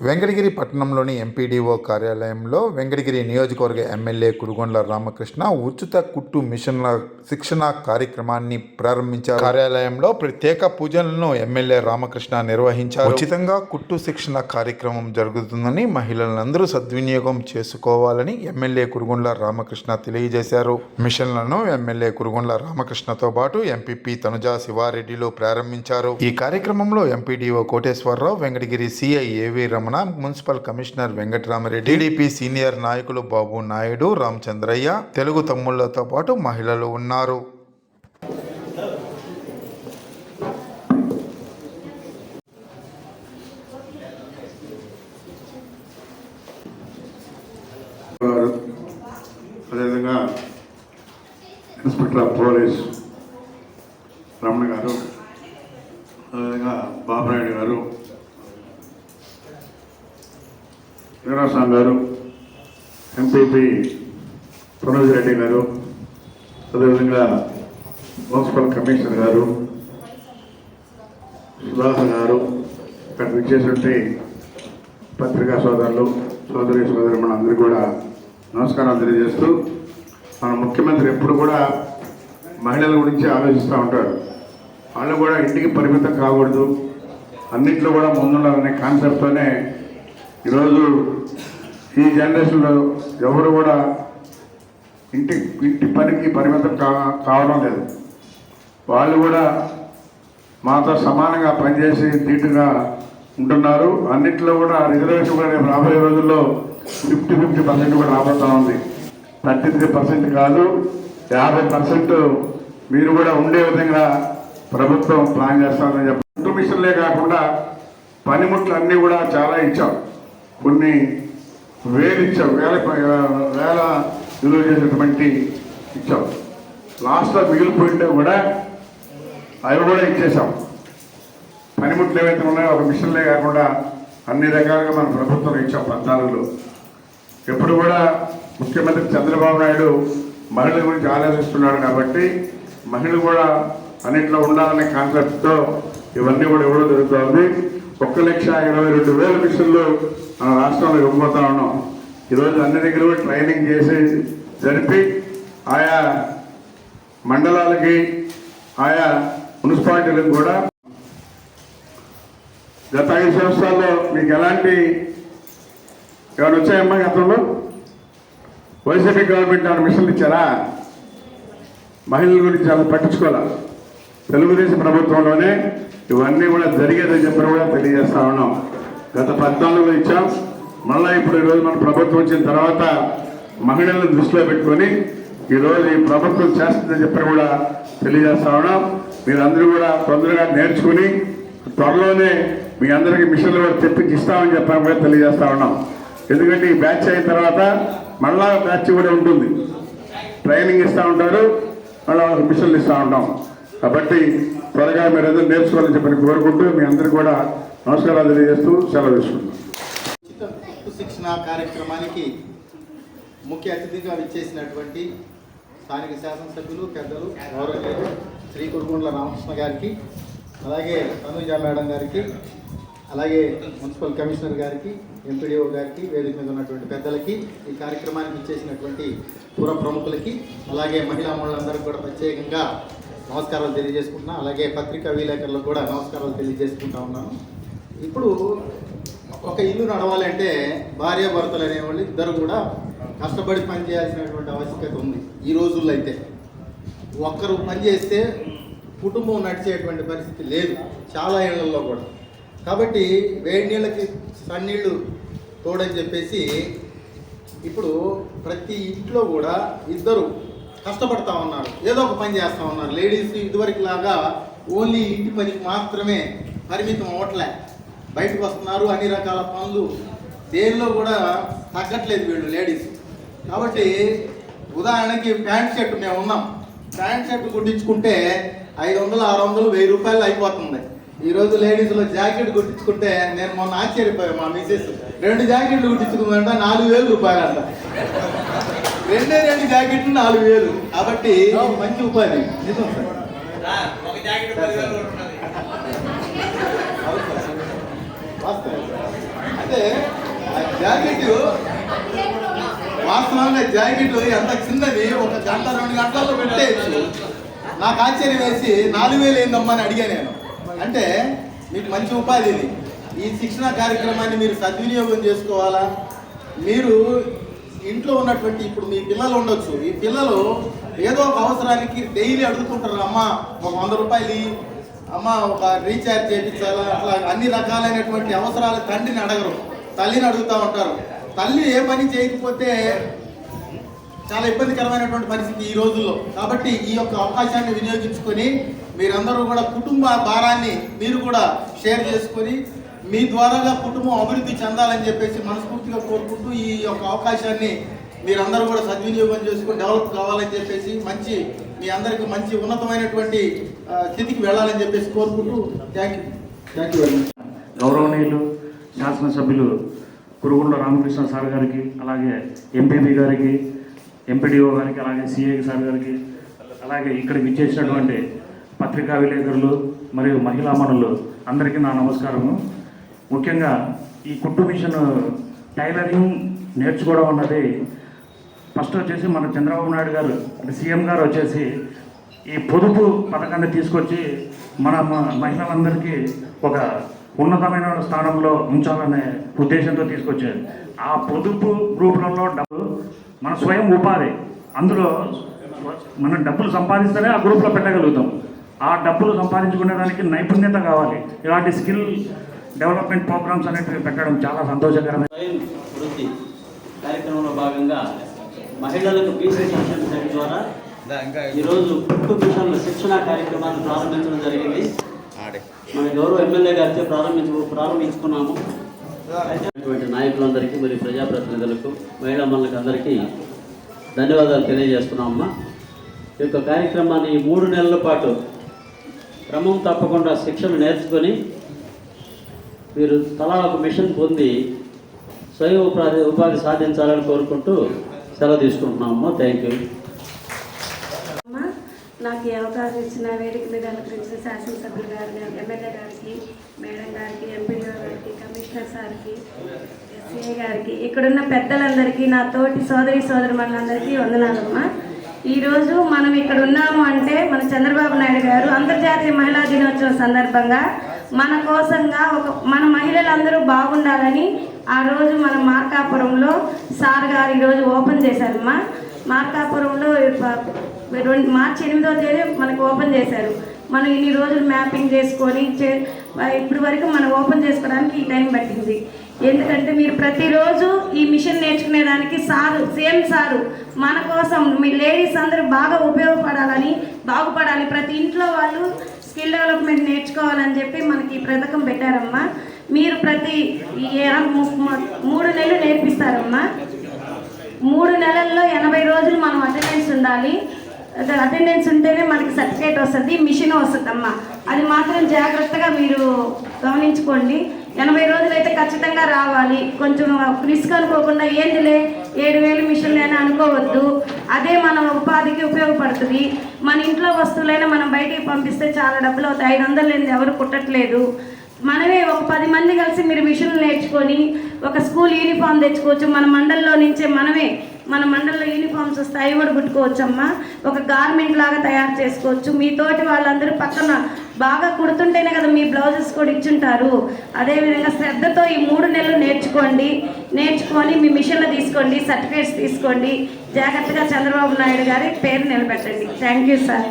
Venkatagiri పట్టణంలోని MPDO కార్యాలయంలో వెంకటగిరి నియోజకవర్గ ఎమ్మెల్యే కురుగొండ్ల రామకృష్ణ ఉచిత కుట్టు మిషన్ల శిక్షణ కార్యక్రమాన్ని ప్రారంభించారు. కార్యాలయంలో ప్రత్యేక పూజలను ఎమ్మెల్యే రామకృష్ణ నిర్వహించారు. ఉచితంగా కుట్టు శిక్షణ కార్యక్రమం జరుగుతుందని మహిళలందరూ సద్వినియోగం చేసుకోవాలని ఎమ్మెల్యే కురుగొండ్ల రామకృష్ణ తెలియజేశారు. మిషన్లను ఎమ్మెల్యే కురుగొండ్ల రామకృష్ణతో పాటు ఎంపీపీ తనుజా శివారెడ్డిలు ప్రారంభించారు. ఈ కార్యక్రమంలో MPDO Koteswararao Venkatagiri CI AV Ramana municipal commissioner Venkataramareddy TDP senior నాయకులు బాబు నాయుడు రామచంద్రయ్య తెలుగు తమ్ముళ్ళతో పాటు మహిళలు ఉన్నారు. అదేవిధంగా ఇన్స్పెక్టర్ ఆఫ్ పోలీస్ రమణ గారు అదేవిధంగా బాబునాయుడు గారు వీరాస్వామి గారు ఎంపీపీ ప్రణోజ్ రెడ్డి గారు అదేవిధంగా మున్సిపల్ కమిషనర్ గారు సుధాకర్ గారు ఇక్కడ విచ్చేసినటువంటి పత్రికా సోదరులు సోదరి సోదరి మన అందరికీ కూడా నమస్కారాలు తెలియజేస్తూ మన ముఖ్యమంత్రి ఎప్పుడు కూడా మహిళల గురించి ఆలోచిస్తూ ఉంటాడు వాళ్ళు కూడా ఇంటికి పరిమితం కాకూడదు. అన్నింటిలో కూడా ముందుండాలనే కాన్సెప్ట్తోనే ఈరోజు ఈ జనరేషన్లో ఎవరు కూడా ఇంటి ఇంటి పనికి పరిమితం కా కావడం లేదు. వాళ్ళు కూడా మాతో సమానంగా పనిచేసి ధీటుగా ఉంటున్నారు. అన్నింటిలో కూడా రిజర్వేషన్ కూడా రాబోయే రోజుల్లో ఫిఫ్టీ ఫిఫ్టీ పర్సెంట్ కూడా రాబోతా ఉంది. థర్టీ త్రీ పర్సెంట్ కాదు యాభై పర్సెంట్ మీరు కూడా ఉండే విధంగా ప్రభుత్వం ప్లాన్ చేస్తామని చెప్పి మిషన్లే కాకుండా పనిముట్లు అన్నీ కూడా చాలా ఇచ్చాం. కొన్ని వేలిచ్చాం వేల వేల విలువ చేసినటువంటి ఇచ్చాం లాస్ట్లో మిగిలిపోయింటే కూడా అవి కూడా ఇచ్చేసాం పనిముట్లు ఏవైతే ఉన్నాయో ఒక మిషన్లే కాకుండా అన్ని రకాలుగా మన ప్రభుత్వం ఇచ్చాం పద్నాలుగులో. ఎప్పుడు కూడా ముఖ్యమంత్రి చంద్రబాబు నాయుడు మహిళల గురించి ఆలోచిస్తున్నాడు కాబట్టి మహిళలు కూడా అన్నింటిలో ఉండాలనే కాన్సెప్ట్తో ఇవన్నీ కూడా ఇవ్వడం జరుగుతుంది. ఒక్క లక్ష ఇరవై రెండు వేల మిషన్లు మన రాష్ట్రంలో ఇవ్వబోతా ఉన్నాం. ఈరోజు అన్ని దగ్గర ట్రైనింగ్ చేసి జరిపి ఆయా మండలాలకి ఆయా మున్సిపాలిటీలకు కూడా గత ఐదు సంవత్సరాల్లో మీకు ఎలాంటి ఏమైనా వచ్చాయమ్మా గతంలో? వైసీపీ గవర్నమెంట్ ఆ మిషన్లు ఇచ్చారా? మహిళల గురించి చాలా పట్టించుకోవాలా? తెలుగుదేశం ప్రభుత్వంలోనే ఇవన్నీ కూడా జరిగేదని చెప్పి కూడా తెలియజేస్తా ఉన్నాం. గత పద్నాలుగులో ఇచ్చాం. మళ్ళీ ఇప్పుడు ఈరోజు మన ప్రభుత్వం వచ్చిన తర్వాత మహిళలను దృష్టిలో పెట్టుకొని ఈరోజు ఈ ప్రభుత్వం చేస్తుందని చెప్పి కూడా తెలియజేస్తా ఉన్నాం. మీరందరూ కూడా తొందరగా నేర్చుకుని త్వరలోనే మీ అందరికీ మిషన్లు కూడా తెప్పించి ఇస్తామని కూడా తెలియజేస్తా ఉన్నాం. ఎందుకంటే ఈ బ్యాచ్ అయిన తర్వాత మళ్ళా బ్యాచ్ కూడా ఉంటుంది. ట్రైనింగ్ ఇస్తూ ఉంటారు. మళ్ళీ వాళ్ళకి మిషన్లు ఇస్తూ ఉంటాం. కాబట్టి త్వరగా మీరు ఏదో నేర్చుకోవాలని చెప్పని కోరుకుంటూ మీ అందరికీ కూడా నమస్కారాలు తెలియజేస్తూ సెలవు తీసుకుంటున్నాం. శిక్షణ కార్యక్రమానికి ముఖ్య అతిథిగా విచ్చేసినటువంటి స్థానిక శాసనసభ్యులు పెద్దలు గౌరవనీయులు శ్రీ కురుగుండ్ల రామకృష్ణ గారికి అలాగే తనుజ మేడం గారికి అలాగే మున్సిపల్ కమిషనర్ గారికి ఎంపీడీఓ గారికి వేదిక మీద ఉన్నటువంటి పెద్దలకి ఈ కార్యక్రమానికి ఇచ్చేసినటువంటి పుర ప్రముఖులకి అలాగే మహిళా మహిళలందరికీ కూడా ప్రత్యేకంగా నమస్కారాలు తెలియజేసుకుంటున్నాను అలాగే పత్రికా విలేకరులకు కూడా నమస్కారాలు తెలియజేసుకుంటా ఉన్నాను. ఇప్పుడు ఒక ఇల్లు నడవాలంటే భార్య భర్తలు అనేవాళ్ళు ఇద్దరు కూడా కష్టపడి పనిచేయాల్సినటువంటి ఆవశ్యకత ఉంది ఈ రోజుల్లో అయితే. ఒక్కరు పని చేస్తే కుటుంబం నడిచేటువంటి పరిస్థితి లేదు చాలా ఇళ్ళలో కూడా. కాబట్టి వేడి నీళ్ళకి సన్నీళ్ళు తోడని చెప్పేసి ఇప్పుడు ప్రతి ఇంట్లో కూడా ఇద్దరు కష్టపడతా ఉన్నారు. ఏదో ఒక పని చేస్తూ ఉన్నారు. లేడీస్ ఇదివరకు లాగా ఓన్లీ ఇంటి పనికి మాత్రమే పరిమితం అవ్వట్లే. బయటకు వస్తున్నారు అన్ని రకాల పనులు. దేనిలో కూడా తగ్గట్లేదు వీళ్ళు లేడీస్ కాబట్టి ఉదాహరణకి ప్యాంట్ షర్ట్ మేము ఉన్నాం. ప్యాంట్ షర్ట్ కుట్టించుకుంటే ఐదు వందలు ఆరు వందలు వెయ్యి రూపాయలు అయిపోతుంది. ఈరోజు లేడీస్లో జాకెట్ కుట్టించుకుంటే నేను మొన్న ఆశ్చర్యపోయాను మా మిసెస్ రెండు జాకెట్లు కుట్టించుకుందంట నాలుగు వేలు రూపాయలు అంట రెండే రెండు జాకెట్లు నాలుగు వేలు. కాబట్టి మంచి ఉపాధి. నిజం సార్. అంటే ఆ జాకెట్ వాస్తవంగా జాకెట్ ఎంత చిన్నది ఒక గంట రెండు గంటల్లో పెట్టేయచ్చు. నాకు ఆశ్చర్యం వేసి నాలుగు వేలు ఏందమ్మా అని అడిగా నేను. అంటే మీకు మంచి ఉపాధి ఇది. ఈ శిక్షణ కార్యక్రమాన్ని మీరు సద్వినియోగం చేసుకోవాలా? మీరు ఇంట్లో ఉన్నటువంటి ఇప్పుడు మీ పిల్లలు ఉండొచ్చు. ఈ పిల్లలు ఏదో ఒక అవసరానికి డైలీ అడుగుతుంటారు అమ్మ ఒక వంద రూపాయలు అమ్మ ఒక రీఛార్జ్ చేయించాలా? అట్లా అన్ని రకాలైనటువంటి అవసరాలు తండ్రిని అడగరు. తల్లిని అడుగుతూ ఉంటారు. తల్లి ఏ పని చేయకపోతే చాలా ఇబ్బందికరమైనటువంటి పరిస్థితి ఈ రోజుల్లో. కాబట్టి ఈ యొక్క అవకాశాన్ని వినియోగించుకొని మీరందరూ కూడా కుటుంబ భారాన్ని మీరు కూడా షేర్ చేసుకొని మీ ద్వారాగా కుటుంబం అభివృద్ధి చెందాలని చెప్పేసి మనస్ఫూర్తిగా కోరుకుంటూ ఈ యొక్క అవకాశాన్ని మీరందరూ కూడా సద్వినియోగం చేసుకొని డెవలప్ కావాలని చెప్పేసి మంచి మీ అందరికీ మంచి ఉన్నతమైనటువంటి స్థితికి వెళ్ళాలని చెప్పేసి కోరుకుంటూ thank you thank you very much గౌరవనీయులు శాసనసభ్యులు కురుగుండ రామకృష్ణ సార్ గారికి అలాగే ఎంపీపీ గారికి ఎంపీడీఓ గారికి అలాగే సిఐ సార్ గారికి అలాగే ఇక్కడ విచ్చేసినటువంటి పత్రికా విలేకరులు మరియు మహిళా మనులు అందరికీ నా నమస్కారము. ముఖ్యంగా ఈ కుట్టు మిషన్ టైలరింగ్ నేర్చుకోవడం అన్నది ఫస్ట్ వచ్చేసి మన చంద్రబాబు నాయుడు గారు అంటే సీఎం గారు వచ్చేసి ఈ పొదుపు పథకాన్ని తీసుకొచ్చి మన మహిళలందరికీ ఒక ఉన్నతమైన స్థానంలో ఉంచాలనే ఉద్దేశంతో తీసుకొచ్చారు. ఆ పొదుపు గ్రూపులలో డబ్బు మన స్వయం ఉపాధి అందులో మనం డబ్బులు సంపాదిస్తేనే ఆ గ్రూప్లో పెట్టగలుగుతాం. ఆ డబ్బులు సంపాదించుకునే దానికి నైపుణ్యత కావాలి. ఇలాంటి స్కిల్ డెవలప్మెంట్ ప్రోగ్రామ్స్ అనేటివి పెట్టడం చాలా సంతోషకరమైన స్వయం వృద్ధి కార్యక్రమంలో భాగంగా మహిళలకు పీసీ శిక్షణ సెట్ ద్వారా ఈరోజు కుట్టు మిషన్ల శిక్షణ కార్యక్రమాన్ని ప్రారంభించడం జరిగింది. మన గౌరవ ఎమ్మెల్యే గారితో ప్రారంభించు ప్రారంభించుకున్నాము. అయితే అటువంటి నాయకులందరికీ మరియు ప్రజాప్రతినిధులకు మహిళా మనులకు అందరికీ ధన్యవాదాలు తెలియజేస్తున్నామమ్మా. ఈ యొక్క కార్యక్రమాన్ని ఈ మూడు నెలల పాటు క్రమం తప్పకుండా శిక్షణ నేర్చుకొని మీరు తలా ఒక మిషన్ పొంది స్వయం ఉపాధి ఉపాధి సాధించాలని కోరుకుంటూ సెలవు తీసుకుంటున్నామమ్మా థ్యాంక్ యూ నాకు ఈ అవకాశం ఇచ్చిన వేదిక మీద అలంకరించిన శాసనసభ్యులు గారిని ఎమ్మెల్యే గారికి మేడం గారికి ఎంపీడీ గారికి కమిషనర్ సార్కి ఎస్ఏ గారికి ఇక్కడున్న పెద్దలందరికీ నా తోటి సోదరి సోదరుమణులందరికీ వందనాలమ్మా. ఈరోజు మనం ఇక్కడ ఉన్నాము అంటే మన చంద్రబాబు నాయుడు గారు అంతర్జాతీయ మహిళా దినోత్సవం సందర్భంగా మన కోసంగా ఒక మన మహిళలందరూ బాగుండాలని ఆ రోజు మన మార్కాపురంలో సార్ గారు ఈరోజు ఓపెన్ చేశారమ్మా మార్కాపురంలో రెండు మార్చి ఎనిమిదో తేదీ మనకు ఓపెన్ చేశారు. మనం ఇన్ని రోజులు మ్యాపింగ్ చేసుకొని చే ఇప్పుడు వరకు మనం ఓపెన్ చేసుకోవడానికి ఈ టైం పట్టింది. ఎందుకంటే మీరు ప్రతిరోజు ఈ మిషన్ నేర్చుకునేదానికి సారు సేమ్ సారు. మన కోసం మీ లేడీస్ అందరూ బాగా ఉపయోగ బాగుపడాలి. ప్రతి ఇంట్లో వాళ్ళు స్కిల్ డెవలప్మెంట్ నేర్చుకోవాలని చెప్పి మనకి ఈ పథకం పెట్టారమ్మా. మీరు ప్రతి ఏ- మూడు నెలలు నేర్పిస్తారమ్మా. మూడు నెలల్లో ఎనభై రోజులు మనం అటెండెన్స్ ఉండాలి. అటెండెన్స్ ఉంటేనే మనకి సర్టిఫికేట్ వస్తుంది మిషన్ వస్తుందమ్మా. అది మాత్రం జాగ్రత్తగా మీరు గమనించుకోండి. ఎనభై రోజులు అయితే ఖచ్చితంగా రావాలి. కొంచెం రిస్క్ అనుకోకుండా ఏందిలే ఏడు వేలు మిషన్లైనా అనుకోవద్దు. అదే మన ఉపాధికి ఉపయోగపడుతుంది. మన ఇంట్లో వస్తువులైనా మనం బయటికి పంపిస్తే చాలా డబ్బులు అవుతాయి. ఐదు వందలు లేనిది ఎవరు కుట్టట్లేదు. మనమే ఒక పది మంది కలిసి మీరు మిషన్లు నేర్చుకొని ఒక స్కూల్ యూనిఫామ్ తెచ్చుకోవచ్చు. మన మండల్లో నుంచే మనమే మన మండలంలో యూనిఫామ్స్ వస్తాయి కూడా కుట్టుకోవచ్చమ్మా. ఒక గార్మెంట్ లాగా తయారు చేసుకోవచ్చు. మీతోటి వాళ్ళందరూ పక్కన బాగా కుడుతుంటేనే కదా మీ బ్లౌజెస్ కూడా ఇచ్చుంటారు. అదేవిధంగా శ్రద్ధతో ఈ మూడు నెలలు నేర్చుకోండి. నేర్చుకొని మీ మిషన్లు తీసుకోండి సర్టిఫికేట్స్ తీసుకోండి. జాగ్రత్తగా చంద్రబాబు నాయుడు గారి పేరు నిలబెట్టండి. Thank you sir